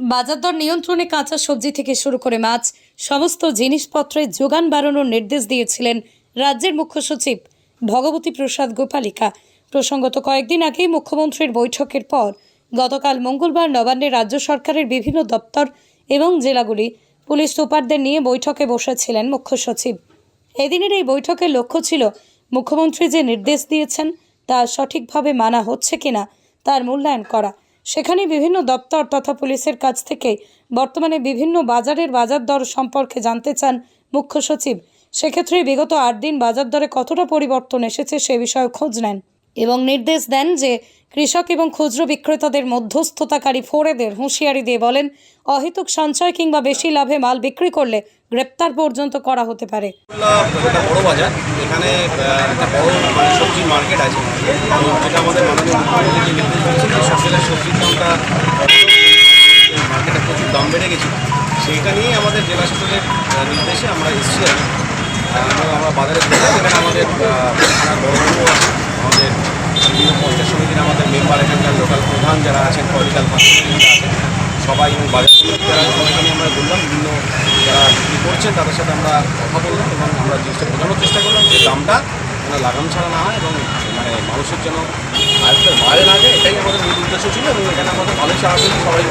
বাজার দর নিয়ন্ত্রণে কাঁচা সবজি থেকে শুরু করে মাছ, সমস্ত জিনিসপত্রের যোগান বাড়ানোর নির্দেশ দিয়েছিলেন রাজ্যের মুখ্য সচিব ভগবতী প্রসাদ গোপালিকা। প্রসঙ্গত কয়েকদিন আগেই মুখ্যমন্ত্রীর বৈঠকের পর গতকাল মঙ্গলবার নবান্নে রাজ্য সরকারের বিভিন্ন দপ্তর এবং জেলাগুলি পুলিশ সুপারদের নিয়ে বৈঠকে বসেছিলেন মুখ্য সচিব। এদিনের এই বৈঠকের লক্ষ্য ছিল মুখ্যমন্ত্রী যে নির্দেশ দিয়েছেন তা সঠিকভাবে মানা হচ্ছে কিনা, তার মূল্যায়ন করা। সেখানে বিভিন্ন দপ্তর তথা পুলিশের কাছ থেকে বর্তমানে বিভিন্ন বাজারের বাজার দর সম্পর্কে জানতে চান মুখ্য সচিব। সেক্ষেত্রে বিগত আট দিন বাজার দরে কতটা পরিবর্তন এসেছে সে বিষয়ে খোঁজ নেন এবং নির্দেশ দেন যে কৃষক এবং খুচরো বিক্রেতাদের মধ্যস্থতাকারী ফোরেদের হুঁশিয়ারি দিয়ে বলেন, অহেতুক সঞ্চয় কিংবা বেশি লাভে মাল বিক্রি করলে গ্রেপ্তার পর্যন্ত করা হতে পারে। এখানে সবজির মার্কেট আছে। তো যেটা আমাদের সবজির দামটা মার্কেটে প্রচুর দাম বেড়ে গেছে। সেইটা আমাদের জেলা শাসকের নির্দেশে আমরা এসেছি আর আমরা বাজারে এখানে আমাদের আমাদের বিভিন্ন পঞ্চায়েত সমিতির আমাদের মেম্বার এখানকার লোকাল প্রধান যারা আছেন পলিটিক্যাল আছেন, সবাই এবং বাজার নিয়ে আমরা বললাম বিভিন্ন যারা বিক্রি তাদের সাথে আমরা কথা বললাম এবং আমরা জিনিসটা বোঝানোর চেষ্টা করলাম যে দামটা যেন লাগাম ছাড়া না হয় এবং মানে মানুষের জন্য আয়ত্তের বাইরে না যায় এটাই আমাদের মূল উদ্দেশ্য ছিল এবং এখানে আমাদের ভালোই সারা সবাই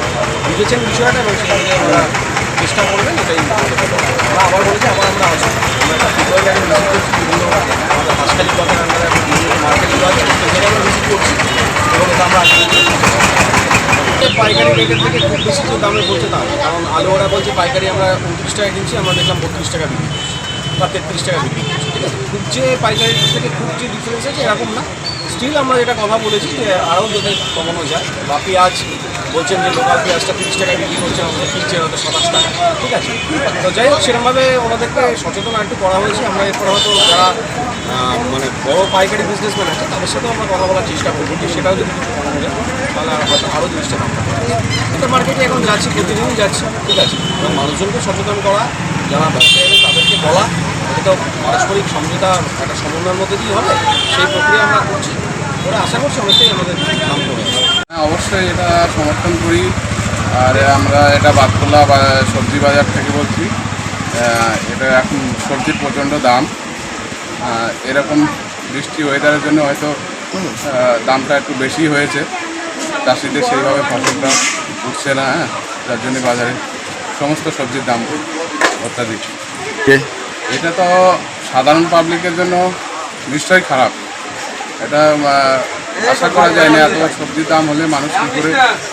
বুঝেছেন বিষয়টা এবং সেটা অনুযায়ী আমরা চেষ্টা করবেন, এটাই আমরা আবার বলেছি আবার আমরা আসব। আমরা একটা ফেব্রুয়ারি আগে ভিজিট করছি, বিভিন্ন আমাদের হাসপাতালি ব্লকের আন্ডারে একটা বিভিন্ন মার্কেটগুলো আছে সেখানে আমরা ভিজিট করছি এবং এটা আমরা পাইকারি রেটের থেকে খুব বেশি যে দামে বলছে না, কারণ আলু ওরা বলছে পাইকারি আমরা উনত্রিশ টাকা কিনছি, আমরা দেখলাম বত্রিশ টাকা বিক্রি করছি। বা তেত্রিশ টাকা বিক্রি করছি, ঠিক আছে? খুব যে পাইকারি থেকে খুব যে ডিফারেন্স আছে, এরকম না। স্টিল আমরা যেটা কথা বলেছি যে আরও যাতে কমানো যায়। বা পেঁয়াজ বলছেন যে লোকাল পেঁয়াজটা তিরিশ টাকা বিক্রি করছে, আমাদের কিনছে, হয়তো সাতাশ টাকা, ঠিক আছে? তো যাই হোক, সেরকমভাবে ওনাদেরকে সচেতন একটু করা হয়েছে। আমরা এরপর হয়তো যারা মানে বড় পাইকারি বিজনেসম্যান আছে, তাদের সাথেও আমরা কথা বলার চেষ্টা করব। যে সেটাও যদি কিছু কমানো যায়, তাহলে হয়তো আরও জিনিসটা দাম এটা মার্কেটে এখন যাচ্ছি, প্রতিদিনই যাচ্ছি, ঠিক আছে? এবং মানুষজনকে সচেতন করা, যারা ব্যবসায়ী তাদেরকে বলা এটা তো পারস্পরিক সমঝোতা একটা সমন্বয়ের মধ্যে দিয়ে হবে সেই প্রক্রিয়া আমরা করছি। করে আশা করছি অনেকটাই আমাদের কমে আসবে হ্যাঁ অবশ্যই এটা সমর্থন করি। আর আমরা এটা বাতকুল্লা বা সবজি বাজার থেকে বলছি। এটা এখন সবজির প্রচণ্ড দাম। এরকম বৃষ্টি ওয়েদারের জন্য হয়তো দামটা একটু বেশি হয়েছে। চাষিদের সেইভাবে ফসলটা উঠছে না হ্যাঁ যার জন্য বাজারে সমস্ত সবজির দাম অত্যাধিক। এটা তো সাধারণ পাবলিকের জন্য নিশ্চয়ই খারাপ। এটা আশা করা যায় না, এত সবজির দাম হলে মানুষ কী করে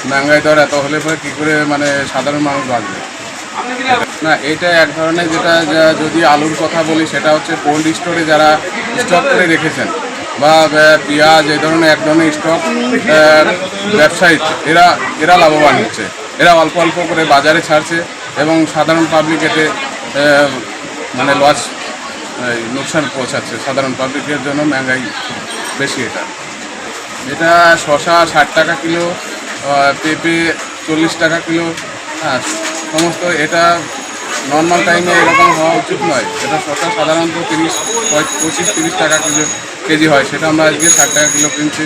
মেহঙ্গাই দর এত হলে পরে কী করে মানে সাধারণ মানুষ বাঁচবে? না, এটা এক ধরনের যেটা যদি আলুর কথা বলি, সেটা হচ্ছে কোল্ড স্টোরে যারা স্টক করে রেখেছেন বা পেঁয়াজ, এই ধরনের এক ধরনের স্টক ব্যবসায়ী, এরা এরা লাভবান হচ্ছে। এরা অল্প অল্প করে বাজারে ছাড়ছে এবং সাধারণ পাবলিক এতে মানে লস লোকসান পৌঁছাচ্ছে। সাধারণ পাবলিকের জন্য মেহঙ্গাই বেশি এটা। এটা শশা ষাট টাকা কিলো পেঁপে চল্লিশ টাকা কিলো হ্যাঁ সমস্ত এটা নর্মাল টাইমে এরকম হওয়া উচিত নয়। এটা শশা সাধারণত তিরিশ পঁচিশ, তিরিশ টাকা কিলো, কেজি হয়। সেটা আমরা আজকে ষাট টাকা কিলো কিনছি।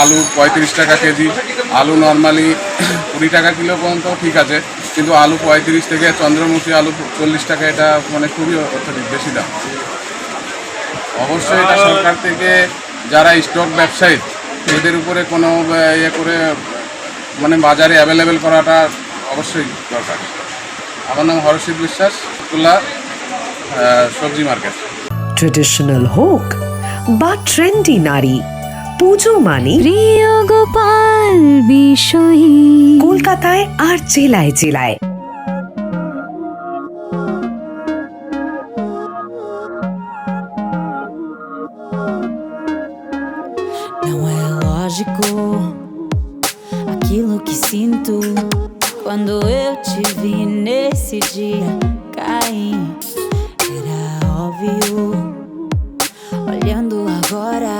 আলু পঁয়ত্রিশ টাকা কেজি। আলু নর্মালি কুড়ি টাকা কিলো পর্যন্ত ঠিক আছে, কিন্তু আলু পঁয়ত্রিশ থেকে চন্দ্রমুখী আলু চল্লিশ টাকা, এটা মানে খুবই অত্যধিক, বেশি দাম। অবশ্যই এটা সরকার থেকে যারা স্টক ব্যবসায়ী, এদের উপরে কোনো ইয়ে করে মানে বাজারে অ্যাভেলেবেল করাটা অবশ্যই দরকার। আমার নাম হরষিত বিশ্বাস তুলা সবজি মার্কেট। ট্রেডিশনাল হোক বা ট্রেন্ডি নারী পুজো মানে প্রিয় গোপাল বিষয়ী কলকাতায় আর জেলায় জেলায় Não é lógico aquilo que sinto quando eu te vi nesse dia cair. Era óbvio. Olhando agora,